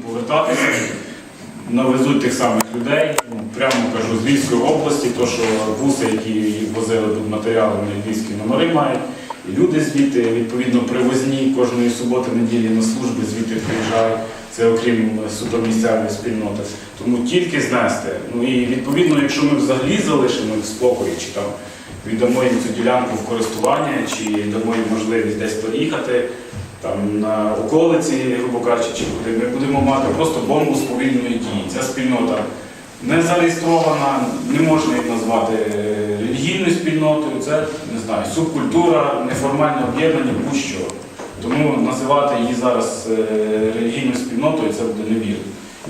повертатися, навезуть тих самих людей, ну, прямо кажу, з Львівської області, то що буси, які возили тут матеріали, вони львівські номери мають. І люди звідти, відповідно, привозні кожної суботи, неділі на служби звідти приїжджають. Це окрім суто місцевої спільноти. Тому тільки знести. Ну і відповідно, якщо ми взагалі залишимо в спокої, чи там віддамо їм цю ділянку в користування, чи дамо їм можливість десь поїхати, там на околиці, грубо кажучи, чи куди, ми будемо мати просто бомбу сповільної дії. Ця спільнота не зареєстрована, не можна її назвати е, релігійною спільнотою, це не знаю, субкультура, неформальне об'єднання, будь-що. Тому називати її зараз е, релігійною спільнотою це буде невірно.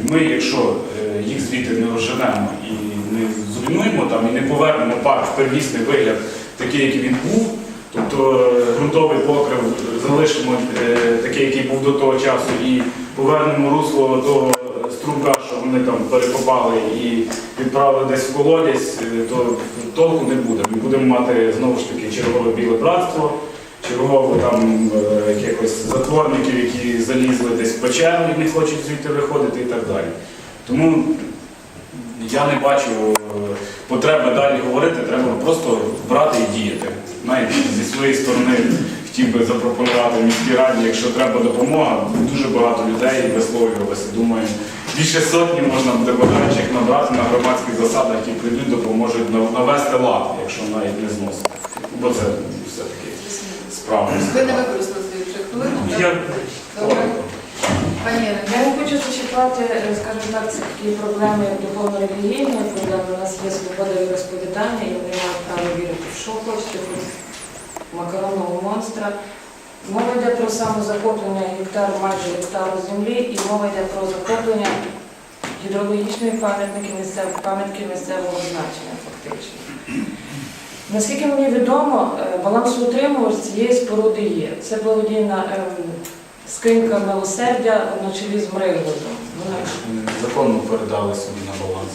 І ми, якщо е, їх звідти не розженемо і не зруйнуємо там, і не повернемо парк в первісний вигляд, такий, який він був, тобто е, ґрунтовий покрив залишимо е, такий, який був до того часу, і повернемо русло того струмка, що вони там перекопали і відправили десь в колодязь, е, то толку не буде. Ми будемо мати знову ж таки чергове біле братство чергово там якихось затворників, які залізли десь в печеру і не хочуть звідти виходити і так далі. Тому я не бачу потреби далі говорити, треба просто брати і діяти. Знаєте, зі своєї сторони хотів би запропонувати міській раді, якщо треба допомога, дуже багато людей висловлювалося. Думаю, більше сотні можна буде бажаючих набрати на громадських засадах, які прийдуть, допоможуть навести лад, якщо навіть не зносити. Бо це все-таки справа. Ви не використали хвилини? так? Я Добре. Пані Я не хочу зачіпати, е, скажімо так, це такі проблеми, духовно-релігійні проблеми. У нас є свобода і розповідання, і вони право вірити в що хочете, хоч макаронного монстра. Мова йде про самозахоплення гектару, майже гектару землі, і мова йде про захоплення гідрологічної пам'ятники місцевої пам'ятки місцевого значення, фактично. Наскільки мені відомо, е, балансоутримувач цієї споруди є. Це благодійна ем, скринька милосердя на чолі з Мригодом. Вона законно передали собі на баланс.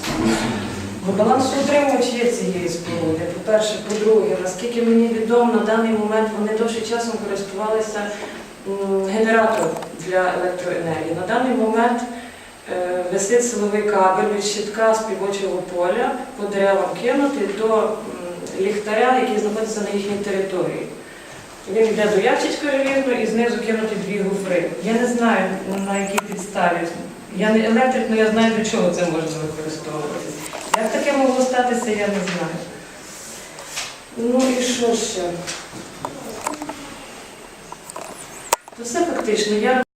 Бо балансоутримувач є цієї споруди. По-перше, по-друге, наскільки мені відомо, на даний момент вони довший часом користувалися генератором для електроенергії. На даний момент е, висить силовий кабель від щитка співочого поля по деревам кинути до ліхтаря, який знаходиться на їхній території. Він йде до ящичка релізну і знизу кинути дві гофри. Я не знаю на якій підставі. Я не електрик, але я знаю, для чого це можна використовувати. Як таке могло статися, я не знаю. Ну і що ще? То все фактично. Я